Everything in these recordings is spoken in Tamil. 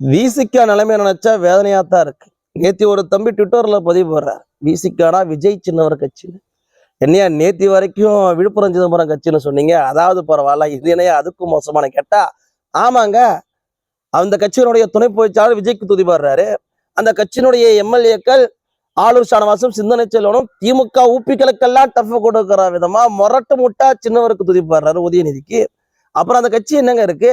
விசிக்கா நிலைமை நினைச்சா வேதனையா தான் இருக்கு. நேத்தி ஒரு தம்பி ட்விட்டர்ல பதிவு போடுறார். விசிகானா விஜய் சின்னவர் கட்சின்னு. என்னையா நேத்தி வரைக்கும் விழுப்புரம் சிதம்பரம் கட்சின்னு சொன்னீங்க. அதாவது பரவாயில்ல இது என்னையா அதுக்கும் மோசமான கேட்டா? ஆமாங்க. அந்த கட்சியினுடைய துணை பொதுச்சாளர் விஜய்க்கு துதிபாடுறாரு அந்த கட்சியினுடைய எம்எல்ஏக்கள் ஆளுர் ஷானவாசம் சிந்தனை செல்வனும் திமுக ஊப்பிகளுக்கெல்லாம் டஃப் கொடுக்கிற விதமா மொரட்டு முட்டா சின்னவருக்கு துதிப்பாடுறாரு உதயநிதிக்கு. அப்புறம் அந்த கட்சி என்னங்க இருக்கு?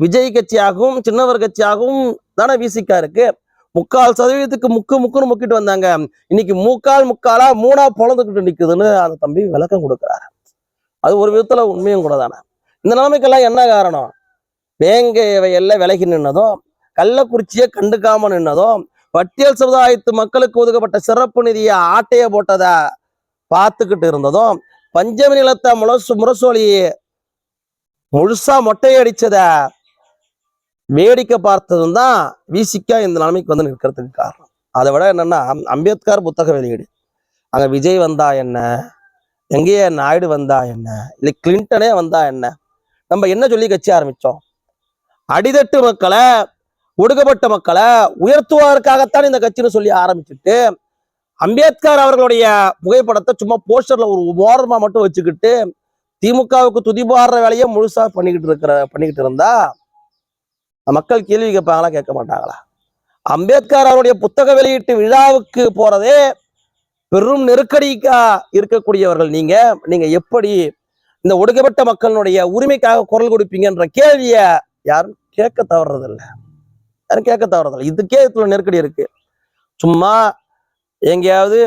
விஜய் கட்சியாகவும் சின்னவர் கட்சியாகவும் தானே விசிக்கா இருக்கு? முக்கால் சதவீதத்துக்கு முக்கு முக்குன்னு முக்கிட்டு வந்தாங்க. இன்னைக்கு முக்கால் முக்காலா மூணா பொழந்துக்கிட்டு நிக்குதுன்னு அந்த தம்பி விளக்கம் கொடுக்குறாரு. அது ஒரு விதத்துல உண்மையும் கூட தானே. இந்த நிலைமைக்கெல்லாம் என்ன காரணம்? வேங்க வயல்ல விலகி நின்னதும் கள்ளக்குறிச்சியை கண்டுக்காம நின்னதும் பட்டியல் சமுதாயத்து மக்களுக்கு ஒதுக்கப்பட்ட சிறப்பு நிதியை ஆட்டைய போட்டதை பார்த்துக்கிட்டு இருந்ததும் பஞ்சமி நிலத்தை முரசு முரசொலி முழுசா மொட்டையடிச்சதை வேடிக்கை பார்த்ததும் தான் விசிக்கா இந்த நிலைமைக்கு வந்து நிற்கிறதுக்கு காரணம். அதை விட என்னென்னா அம்பேத்கர் புத்தக வெளியீடு. அங்கே விஜய் வந்தா என்ன? எங்கேயே நாயுடு வந்தா என்ன? இல்லை கிளின்டனே வந்தா என்ன? நம்ம என்ன சொல்லி கட்சி ஆரம்பித்தோம் அடிதட்டு மக்களை ஒடுக்கப்பட்ட மக்களை உயர்த்துவதற்காகத்தான் இந்த கட்சின்னு சொல்லி ஆரம்பிச்சுட்டு அம்பேத்கர் அவர்களுடைய புகைப்படத்தை சும்மா போஸ்டர்ல ஒரு ஓரமா மட்டும் வச்சுக்கிட்டு திமுகவுக்கு துதிபாடுற வேலையை முழுசா பண்ணிக்கிட்டு இருக்கிற பண்ணிக்கிட்டு இருந்தா மக்கள் கேள்வி கேட்பாங்களா கேட்க மாட்டாங்களா? அம்பேத்கர் அவருடைய புத்தக வெளியீட்டு விழாவுக்கு போறதே பெரும் நெருக்கடிக்கா இருக்கக்கூடியவர்கள் நீங்க. நீங்க எப்படி இந்த ஒடுக்கப்பட்ட மக்களுடைய உரிமைக்காக குரல் கொடுப்பீங்கன்ற கேள்வியை யாரும் கேட்க தவறதில்லை. யாரும் கேட்க தவறதில்லை. இதுக்கே இதுல நெருக்கடி இருக்கு. சும்மா எங்கேயாவது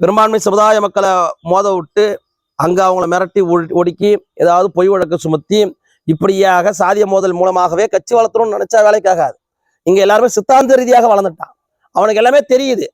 பெரும்பான்மை சமுதாய மக்களை மோத விட்டு அங்க அவங்கள மிரட்டி ஒடுக்கி ஏதாவது பொய் வழக்கு சுமத்தி இப்படியாக சாதிய மோதல் மூலமாகவே கட்சி வளர்த்தணும்னு நினைச்சா வேலைக்காகாது இங்க எல்லாருமே சித்தாந்த ரீதியாக வளர்ந்துட்டான். அவனுக்கு எல்லாமே தெரியுது.